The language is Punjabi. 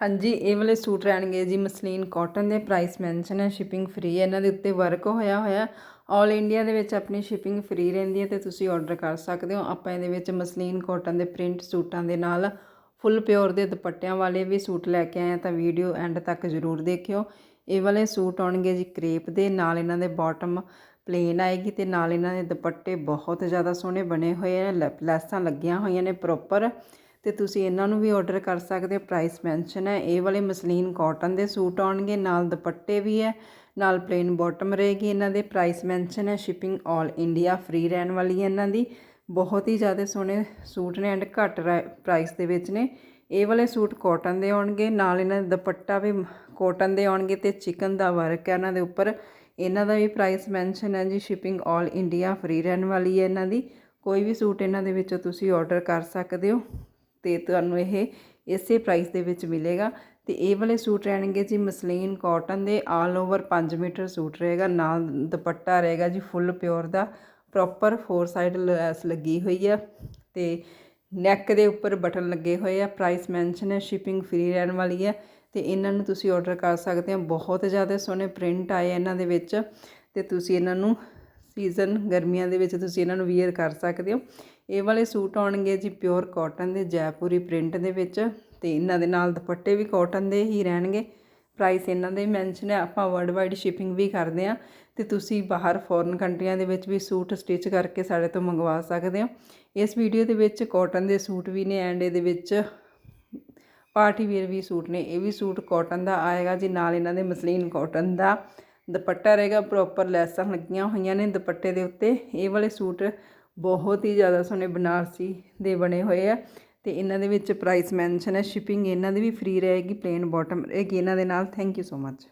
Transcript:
ਹਾਂਜੀ, ਇਹ ਵਾਲੇ ਸੂਟ ਰਹਿਣਗੇ ਜੀ ਮਸਲੀਨ ਕਾਟਨ ਦੇ ਪ੍ਰਾਈਸ ਮੈਂਸ਼ਨ ਹੈ ਸ਼ਿਪਿੰਗ ਫ੍ਰੀ ਹੈ। ਇਹਨਾਂ ਦੇ ਉੱਤੇ ਵਰਕ ਹੋਇਆ ਹੋਇਆ ਆਲ ਇੰਡੀਆ ਦੇ ਵਿੱਚ ਆਪਣੀ ਸ਼ਿਪਿੰਗ ਫ੍ਰੀ ਰਹਿੰਦੀ ਹੈ ਤੇ ਤੁਸੀਂ ਆਰਡਰ ਕਰ ਸਕਦੇ ਹੋ। ਆਪਾਂ ਇਹਦੇ ਵਿੱਚ ਮਸਲੀਨ ਕਾਟਨ ਦੇ ਪ੍ਰਿੰਟ ਸੂਟਾਂ ਦੇ ਨਾਲ ਫੁੱਲ ਪਿਓਰ ਦੇ ਦੁਪੱਟਿਆਂ ਵਾਲੇ ਵੀ ਸੂਟ ਲੈ ਕੇ ਆਏ ਹਾਂ, ਤਾਂ ਵੀਡੀਓ ਐਂਡ ਤੱਕ ਜ਼ਰੂਰ ਦੇਖਿਓ। ਇਹ ਵਾਲੇ ਸੂਟ ਆਉਣਗੇ ਜੀ ਕ੍ਰੇਪ ਦੇ, ਨਾਲ ਇਹਨਾਂ ਦੇ ਬਾਟਮ ਪਲੇਨ ਆਏਗੀ ਤੇ ਨਾਲ ਇਹਨਾਂ ਦੇ ਦੁਪੱਟੇ ਬਹੁਤ ਜ਼ਿਆਦਾ ਸੋਹਣੇ ਬਣੇ ਹੋਏ ਆ ਲੈ- ਲੈਸਾਂ ਲੱਗੀਆਂ ਹੋਈਆਂ ਨੇ ਪ੍ਰੋਪਰ ਤੇ ਤੁਸੀਂ ਇਹਨਾਂ ਨੂੰ ਵੀ ਆਰਡਰ ਕਰ ਸਕਦੇ ਹੋ। ਪ੍ਰਾਈਸ ਮੈਂਸ਼ਨ ਹੈ। ਇਹ ਵਾਲੇ ਮਸਲੀਨ ਕਾਟਨ ਦੇ ਸੂਟ ਆਉਣਗੇ, ਨਾਲ ਦੁਪੱਟੇ ਵੀ ਹੈ, ਨਾਲ ਪਲੇਨ ਬਾਟਮ ਰਹੇਗੀ ਇਹਨਾਂ ਦੇ। ਪ੍ਰਾਈਸ ਮੈਂਸ਼ਨ ਹੈ ਸ਼ਿਪਿੰਗ ਆਲ ਇੰਡੀਆ ਫ੍ਰੀ ਰਹਿਣ ਵਾਲੀ ਹੈ ਇਹਨਾਂ ਦੀ। ਬਹੁਤ ਹੀ ਜ਼ਿਆਦਾ ਸੋਹਣੇ ਸੂਟ ਨੇ ਐਂਡ ਘੱਟ ਪ੍ਰਾਈਸ ਦੇ ਵਿੱਚ ਨੇ। ਇਹ ਵਾਲੇ ਸੂਟ ਕਾਟਨ ਦੇ ਆਉਣਗੇ, ਨਾਲ ਇਹਨਾਂ ਦਾ ਦੁਪੱਟਾ ਵੀ ਕਾਟਨ ਦੇ ਆਉਣਗੇ ਤੇ ਚਿਕਨ ਦਾ ਵਰਕ ਹੈ ਇਹਨਾਂ ਦੇ ਉੱਪਰ। ਇਹਨਾਂ ਦਾ ਵੀ ਪ੍ਰਾਈਸ ਮੈਂਸ਼ਨ ਹੈ ਜੀ ਸ਼ਿਪਿੰਗ ਆਲ ਇੰਡੀਆ ਫ੍ਰੀ ਰਹਿਣ ਵਾਲੀ ਹੈ ਇਹਨਾਂ ਦੀ। ਕੋਈ ਵੀ ਸੂਟ ਇਹਨਾਂ ਦੇ ਵਿੱਚੋਂ ਤੁਸੀਂ ਆਰਡਰ ਕਰ ਸਕਦੇ ਹੋ। ਤੇ ਤੁਹਾਨੂੰ ਇਹ ਇਸੇ ਪ੍ਰਾਈਸ ਦੇ ਵਿੱਚ ਮਿਲੇਗਾ। ਤੇ ਇਹ ਵਾਲੇ ਸੂਟ ਰਹਿਣਗੇ ਜੀ ਮਸਲੀਨ ਕਾਟਨ ਦੇ ਆਲ ਓਵਰ 5 ਮੀਟਰ ਸੂਟ ਰਹੇਗਾ, ਨਾਲ ਦੁਪੱਟਾ ਰਹੇਗਾ ਜੀ ਫੁੱਲ ਪਿਓਰ ਦਾ ਪ੍ਰੋਪਰ ਫੋਰ ਸਾਈਡ ਲੈਸ ਲੱਗੀ ਹੋਈ ਆ ਤੇ ਨੈਕ ਦੇ ਉੱਪਰ ਬਟਨ ਲੱਗੇ ਹੋਏ ਆ ਪ੍ਰਾਈਸ ਮੈਂਸ਼ਨ ਹੈ ਸ਼ਿਪਿੰਗ ਫ੍ਰੀ ਰਹਿਣ ਵਾਲੀ ਹੈ ਤੇ ਇਹਨਾਂ ਨੂੰ ਤੁਸੀਂ ਆਰਡਰ ਕਰ ਸਕਦੇ ਹੋ, ਬਹੁਤ ਜ਼ਿਆਦਾ ਸੋਹਣੇ ਪ੍ਰਿੰਟ ਆਏ ਇਹਨਾਂ ਦੇ ਵਿੱਚ ਤੇ ਤੁਸੀਂ ਇਹਨਾਂ ਨੂੰ ਸੀਜ਼ਨ ਗਰਮੀਆਂ ਦੇ ਵਿੱਚ ਤੁਸੀਂ ਇਹਨਾਂ ਨੂੰ ਵੀਅਰ ਕਰ ਸਕਦੇ ਹੋ। ਇਹ ਵਾਲੇ ਸੂਟ ਆਉਣਗੇ ਜੀ ਪਿਓਰ ਕਾਟਨ ਦੇ, ਜੈਪੁਰੀ ਪ੍ਰਿੰਟ ਦੇ ਵਿੱਚ ਤੇ ਇਹਨਾਂ ਦੇ ਨਾਲ ਦੁਪੱਟੇ ਵੀ ਕਾਟਨ ਦੇ ਹੀ ਰਹਿਣਗੇ। ਪ੍ਰਾਈਸ ਇਹਨਾਂ ਦੇ ਮੈਂਸ਼ਨ ਹੈ, ਆਪਾਂ ਵਰਲਡ ਵਾਈਡ ਸ਼ਿਪਿੰਗ ਵੀ ਕਰਦੇ ਆ ਤੇ ਤੁਸੀਂ ਬਾਹਰ ਫੋਰਨ ਕੰਟਰੀਆਂ ਦੇ ਵਿੱਚ ਵੀ ਸੂਟ ਸਟਿਚ ਕਰਕੇ ਸਾਡੇ ਤੋਂ ਮੰਗਵਾ ਸਕਦੇ ਹੋ। ਇਸ ਵੀਡੀਓ ਦੇ ਵਿੱਚ ਕਾਟਨ ਦੇ ਸੂਟ ਵੀ ਨੇ ਐਂਡ ਇਹਦੇ ਵਿੱਚ ਪਾਰਟੀ ਵੇਅਰ ਵੀ ਸੂਟ ਨੇ, ਇਹ ਵੀ ਸੂਟ ਕਾਟਨ ਦਾ ਆਏਗਾ ਜੀ, ਨਾਲ ਇਹਨਾਂ ਦੇ ਮਸਲੀਨ ਕਾਟਨ ਦਾ ਦੁਪੱਟਾ ਰਹੇਗਾ ਪ੍ਰੋਪਰ ਲੈਸਾਂ ਲੱਗੀਆਂ ਹੋਈਆਂ ਨੇ ਦੁਪੱਟੇ ਦੇ ਉੱਤੇ। ਇਹ ਵਾਲੇ ਸੂਟ ਬਹੁਤ ਹੀ ਜ਼ਿਆਦਾ ਸੋਹਣੇ ਬਨਾਰਸੀ ਦੇ ਬਣੇ ਹੋਏ ਆ ਤੇ ਇਹਨਾਂ ਦੇ ਵਿੱਚ ਪ੍ਰਾਈਸ ਮੈਂਸ਼ਨ ਹੈ ਸ਼ਿਪਿੰਗ ਇਹਨਾਂ ਦੀ ਵੀ ਫ੍ਰੀ ਰਹੇਗੀ ਪਲੇਨ ਬਾਟਮ ਰਹੇਗੀ ਇਹਨਾਂ ਦੇ ਨਾਲ। Thank you so much